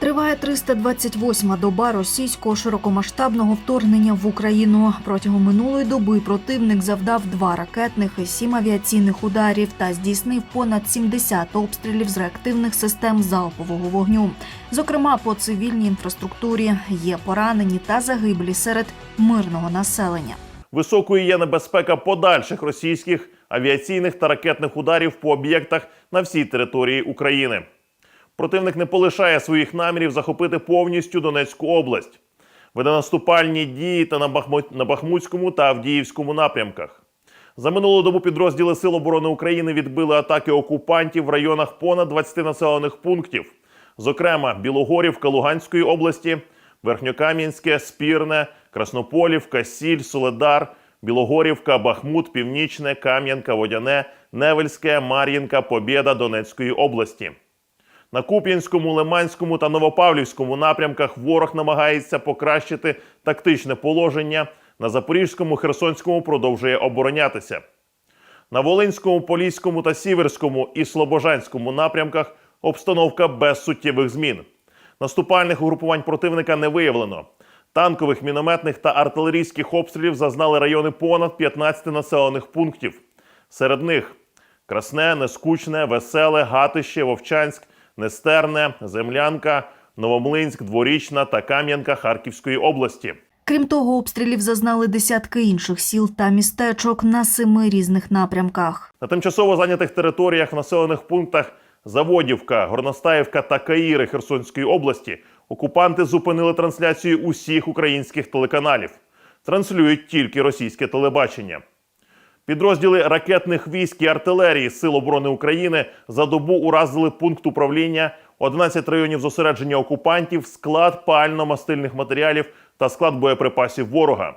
Триває 328-ма доба російського широкомасштабного вторгнення в Україну. Протягом минулої доби противник завдав два ракетних і сім авіаційних ударів та здійснив понад 70 обстрілів з реактивних систем залпового вогню. Зокрема, по цивільній інфраструктурі є поранені та загиблі серед мирного населення. Високою є небезпека подальших російських авіаційних та ракетних ударів по об'єктах на всій території України. Противник не полишає своїх намірів захопити повністю Донецьку область. Веде наступальні дії та на, Бахмут, на Бахмутському та Авдіївському напрямках. За минулу добу підрозділи Сил оборони України відбили атаки окупантів в районах понад 20 населених пунктів, зокрема Білогорівка Луганської області, Верхньокам'янське, Спірне, Краснополівка, Сіль, Соледар, Білогорівка, Бахмут, Північне, Кам'янка, Водяне, Невельське, Мар'їнка, Побєда Донецької області. На Куп'янському, Лиманському та Новопавлівському напрямках ворог намагається покращити тактичне положення. На Запорізькому, Херсонському продовжує оборонятися. На Волинському, Поліському та Сіверському і Слобожанському напрямках обстановка без суттєвих змін. Наступальних угрупувань противника не виявлено. Танкових, мінометних та артилерійських обстрілів зазнали райони понад 15 населених пунктів. Серед них Красне, Нескучне, Веселе, Гатище, Вовчанськ, Нестерне, Землянка, Новомлинськ, Дворічна та Кам'янка Харківської області. Крім того, обстрілів зазнали десятки інших сіл та містечок на семи різних напрямках. На тимчасово зайнятих територіях в населених пунктах Заводівка, Горностаївка та Каїри Херсонської області окупанти зупинили трансляцію усіх українських телеканалів. Транслюють тільки російське телебачення. Підрозділи ракетних військ і артилерії Сил оборони України за добу уразили пункт управління, 11 районів зосередження окупантів, склад пально-мастильних матеріалів та склад боєприпасів ворога.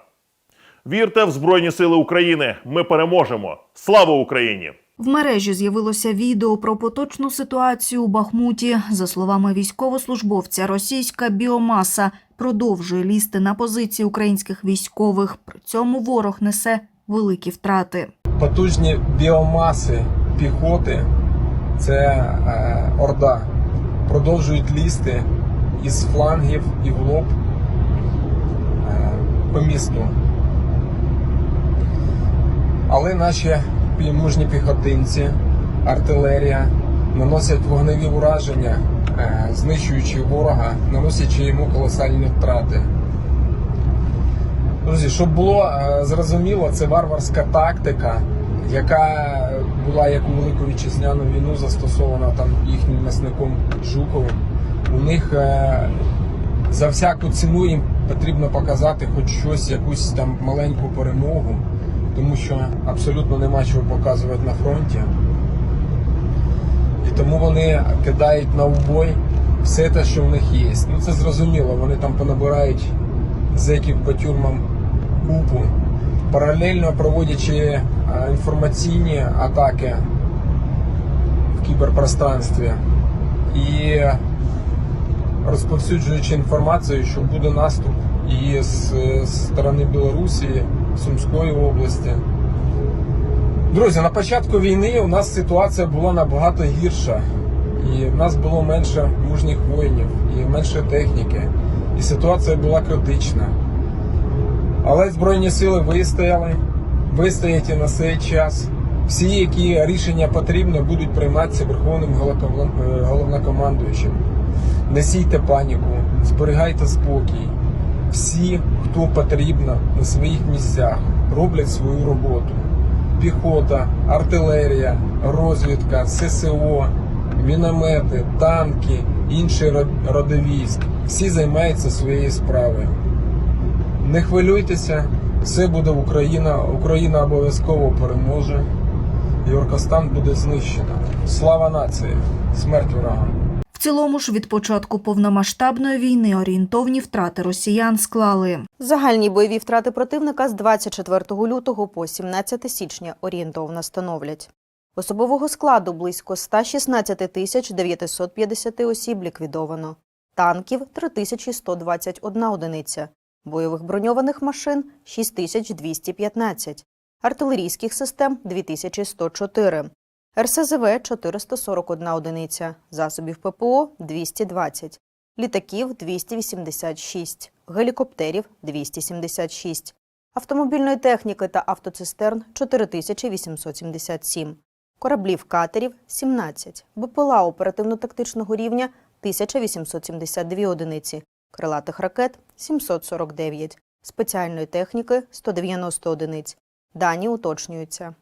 Вірте в Збройні Сили України! Ми переможемо! Слава Україні! В мережі з'явилося відео про поточну ситуацію у Бахмуті. За словами військовослужбовця, російська біомаса продовжує лізти на позиції українських військових. При цьому ворог несе великі втрати. потужні біомаси піхоти, це е, орда, продовжують лізти із флангів і в лоб е, по місту. Але наші мужні піхотинці, артилерія наносять вогневі ураження, е, знищуючи ворога, наносячи йому колосальні втрати. Друзі, щоб було е, зрозуміло, це варварська тактика, яка була як у Велику Вітчизняну війну застосована там їхнім м'ясником Жуковим. У них е, за всяку ціну їм потрібно показати хоч щось, якусь там маленьку перемогу, тому що абсолютно нема чого показувати на фронті. І тому вони кидають на убой все те, що в них є. Ну це зрозуміло, вони там понабирають зеків по тюрмам купу, паралельно проводячи е, інформаційні атаки в кіберпространстві і розповсюджуючи інформацію, що буде наступ і з, з сторони Білорусі, Сумської області. Друзі, на початку війни у нас ситуація була набагато гірша. І в нас було менше мужніх воїнів і менше техніки. І ситуація була критична. Але Збройні сили вистояли, вистоять і на цей час. Всі, які рішення потрібні, будуть прийматися Верховним е, головнокомандуючим. Не сійте паніку, зберігайте спокій. Всі, хто потрібно, на своїх місцях роблять свою роботу. Піхота, артилерія, розвідка, ССО, міномети, танки, інші род- роди військ. Всі займаються своєю справою. Не хвилюйтеся, все буде Україна. Україна обов'язково переможе. І Оркостан буде знищено. Слава нації! Смерть ворогам! В цілому ж від початку повномасштабної війни орієнтовні втрати росіян склали Загальні бойові втрати противника з 24 лютого по 17 січня орієнтовно становлять. Особового складу близько 116 тисяч 950 осіб ліквідовано, танків 3121 одиниця, бойових броньованих машин 6215, артилерійських систем 2104, РСЗВ 441 одиниця, засобів ППО 220, літаків 286, гелікоптерів 276, автомобільної техніки та автоцистерн 4877, кораблів катерів 17, БПЛА оперативно-тактичного рівня 1872 одиниці, крилатих ракет 749, спеціальної техніки 190 одиниць. Дані уточнюються.